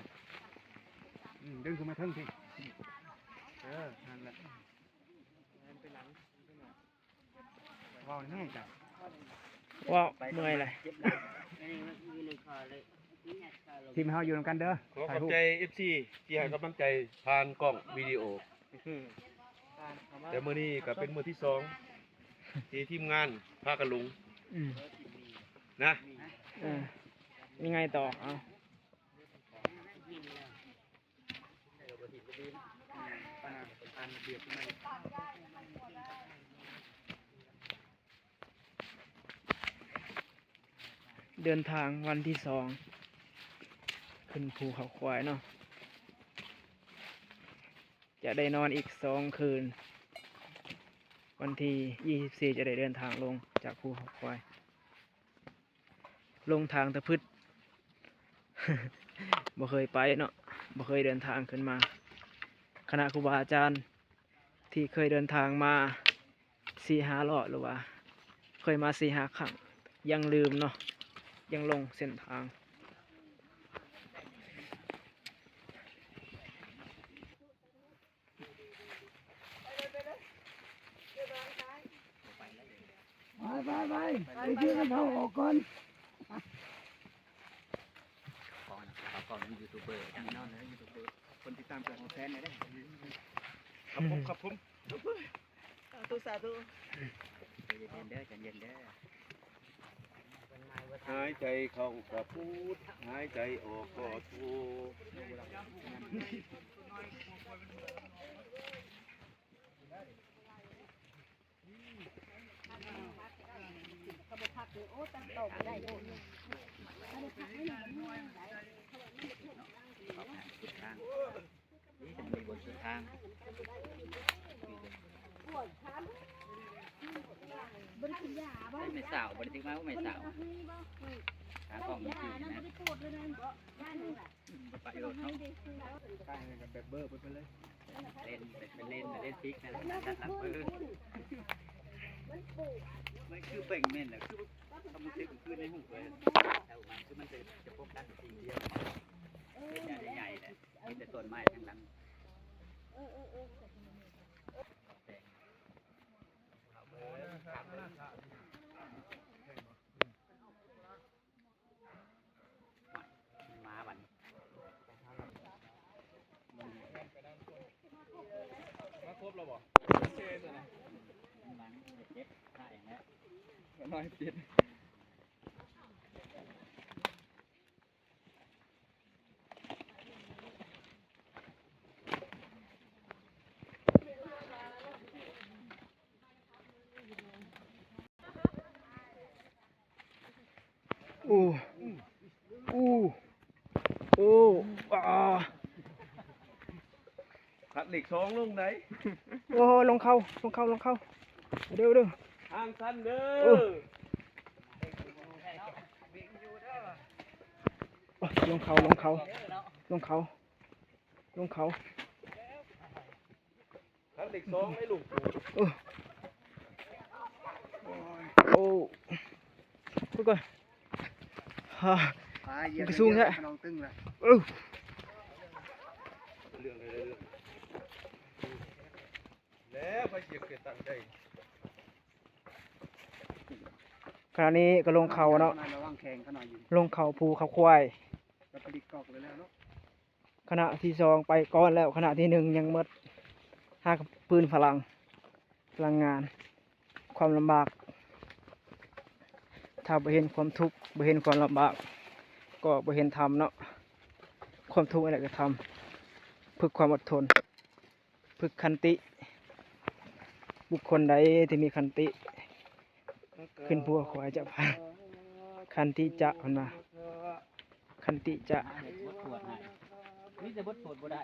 นะอืมดึงขึ้นมาเทิงสิเออนั่นแหละไปหลังเว้าวแน่จ้ะว้าวเมื่อยเลยเจ็บหลังอันนี้มันอยู่ในคอเลยนี่ไงคอลงทีมเฮาอยู่นำกันเด้อขอขถ่ายอบรูปใจ FC ที่ให้กำลังใจผ่านกล้องวิดีโอการคำว่าแต่มื้อนี้ก็เป็นมื้อที่สองที่ทีมงานพากันลงอืมนะเออยังไงต่อเอา หินแล้วเดี๋ยวบ่หินบ่ดิน ปานปานเบียดไม่เดินทางวันที่สอง ขึ้นภูเขาควายเนาะจะได้นอนอีกสองคืน วันที่ยี่สิบสี่จะได้เดินทางลงจากภูเขาควาย ลงทางตะพืชบ่เคยไปเนาะบ่เคยเดินทางขึ้นมา คณะครูบาอาจารย์ที่เคยเดินทางมาสี่หารอบหรือว่า เคยมาสี่หาครั้งยังลืมเนาะยังลงเส้นทาง ไปไปไปไปชื่อกันเฮาออกก่อนก่อนก่อนมียูทูบเบอร์จังนอนเลยยูทูบเบอร์ คนติดตามเกิดของแฟนเลยได้ครับผมครับผมตุสาธุใจเย็นเด้อใจเย็นเด้อหายใจเข้าก็พูด หายใจออกก็โทสุดทางนี่จะมีบนสุดทาง บริกินยาบ่ไม่สาวบริติมาไม่สาวทาของมันยาคือนั่นนะบ่ได้โทษเลยนั่นบ่ยานี่แหละปโยชน์เขาใกล้กันแบบเบอร์ไปเลย เล่นเป็นเล่นเล่นพริกนั่นและด้านหลังเบอร์มันคือเบ่งเม่นแหละคือทำมันคือคือในหูเลยแต่มันคือมันจะจะพบกันสิ่งเดียวเป็นใหญ่เลยมีแต่ต้นไม้ทั้งหลัง มาบัน มาครบแล้วบ่ มั นเจ็บท่าอย่างนี้น้อยปิดโอ้อ่า ขัดเหล็กสองลงไหนโอ้ลงเข้าลงเข้าลงเข้าเดี๋ยวเดี๋ยวทางสั้นเด้โอ้อโอ้ลงเขาลงเขาลงเขาลงเขาขัดเหล็กสองไอ้ลูกโอ้โอ้ทุกคนฮ่าไปเหยียบมันก็สูงแท้น้องตึงละเอ้าเรื่องอะไรเรื่อง แล้วไปเสียบเกิดตั้งใจขณะนี้ก็ลงเขาเนาะระวังแข่งเขาหน่อยอยู่ลงเขาภูเขาควายจะผลิตกอกเลยแล้วเนาะขณะที่สองไปก่อนแล้วขณะที่หนึ่งยังหมดห้ากับปืนพลังพลังงาน ความลำบาก ถ้าบ่เห็นความทุกข์บ่เห็นความลำบาก ก็บ่เห็นธรรมเนาะความทุกข์อะไรก็ทำฝึกความอดทน พึกขันติ บุคคลใดที่มีขันติ ขึ้นพัวขวายจะพาขันติจะมันมาขันติจะบดปวดให้นี่จะบดปวดบ่ได้